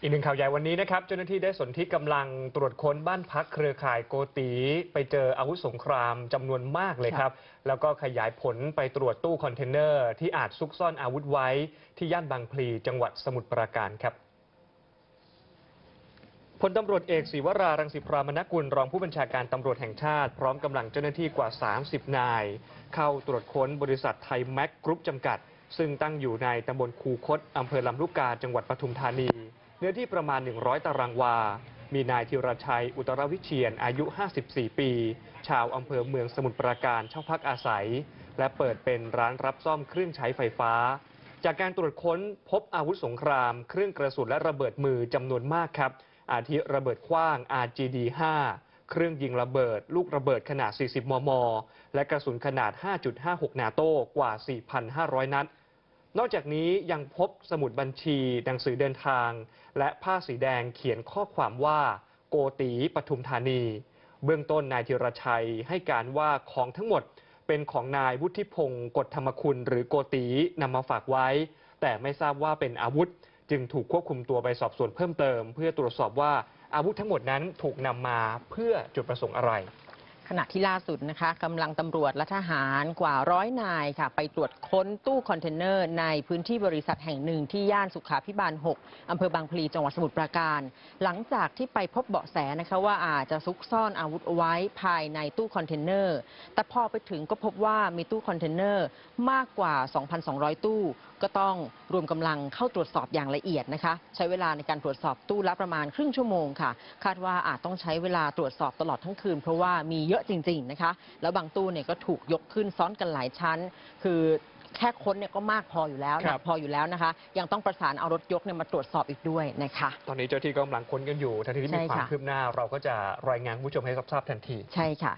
อีกหนึ่งข่าวใหญ่วันนี้นะครับ เจ้าหน้าที่ได้สนที่กำลังตรวจค้นบ้านพักเครือข่ายโกตี ไปเจออาวุธสงครามจำนวนมากเลยครับ แล้วก็ขยายผลไปตรวจตู้คอนเทนเนอร์ ที่อาจซุกซ่อนอาวุธไว้ที่ย่านบางพลีจังหวัดสมุทรปราการครับพลตำรวจเอกศิวรารังสิพรามนกุลรองผู้บัญชาการตำรวจแห่งชาติ พร้อมกำลังเจ้าหน้าที่กว่า 30 นาย เข้าตรวจค้นบริษัทไทยแม็กกรุ๊ปจำกัด ซึ่งตั้งอยู่ในตำบลคูคตอำเภอลำลูกกาจังหวัดปทุมธานี เนื้อที่ประมาณ 100 ตารางวา มีนายธีรชัย อุตรวิเชียน อายุ 54 ปี ชาวอำเภอเมืองสมุทรปราการเช่าพักอาศัย และเปิดเป็นร้านรับซ่อมเครื่องใช้ไฟฟ้า จากการตรวจค้นพบอาวุธสงคราม เครื่องกระสุนและระเบิดมือจำนวนมากครับ อาทิระเบิดขว้าง RGD-5 เครื่องยิงระเบิด ลูกระเบิดขนาด 40 มม และกระสุนขนาด 5.56 นาโต้กว่า 4,500 นัด นอกจากนี้ยังพบสมุดบัญชี หนังสือเดินทาง และผ้าสีแดงเขียนข้อความว่า โกตีปทุมธานี เบื้องต้นนายธีรชัยให้การว่าของทั้งหมดเป็นของนายวุฒิพงศ์กฎธรรมคุณ หรือโกตีนำมาฝากไว้ แต่ไม่ทราบว่าเป็นอาวุธ จึงถูกควบคุมตัวไปสอบสวนเพิ่มเติม เพื่อตรวจสอบว่าอาวุธทั้งหมดนั้นถูกนำมาเพื่อจุดประสงค์อะไร ขณะที่ล่าสุดนะคะกำลังตำรวจและทหารกว่าร้อยนายค่ะ ไปตรวจค้นตู้คอนเทนเนอร์ ในพื้นที่บริษัทแห่งหนึ่งที่ย่านสุขาพิบาล 6 อำเภอบางพลีจังหวัดสมุทรปราการ หลังจากที่ไปพบเบาะแสนะคะว่าอาจจะซุกซ่อนอาวุธไว้ภายในตู้คอนเทนเนอร์ แต่พอไปถึงก็พบว่ามีตู้คอนเทนเนอร์มากกว่า 2,200 ตู้ ก็ต้องรวมกำลังเข้าตรวจสอบอย่างละเอียดนะคะ ใช้เวลาในการตรวจสอบตู้ละประมาณครึ่งชั่วโมงค่ะ คาดว่าอาจต้องใช้เวลาตรวจสอบตลอดทั้งคืนเพราะว่ามีเยอะจริงๆนะคะ แล้วบางตู้เนี่ยก็ถูกยกขึ้นซ้อนกันหลายชั้น คือแค่ค้นเนี่ยก็มากพออยู่แล้วหครันับกพออยู่แล้วนะคะ ยังต้องประสานเอารถยกเนี่ยมาตรวจสอบอีกด้วยนะคะ ตอนนี้เจ้าที่ก็กำลังค้นกันอยู่ทันทีที่มีใช่ความค่ะคืบหน้า เราก็จะรายงานคุณผู้ชมให้รับทราบทันที ใช่ค่ะ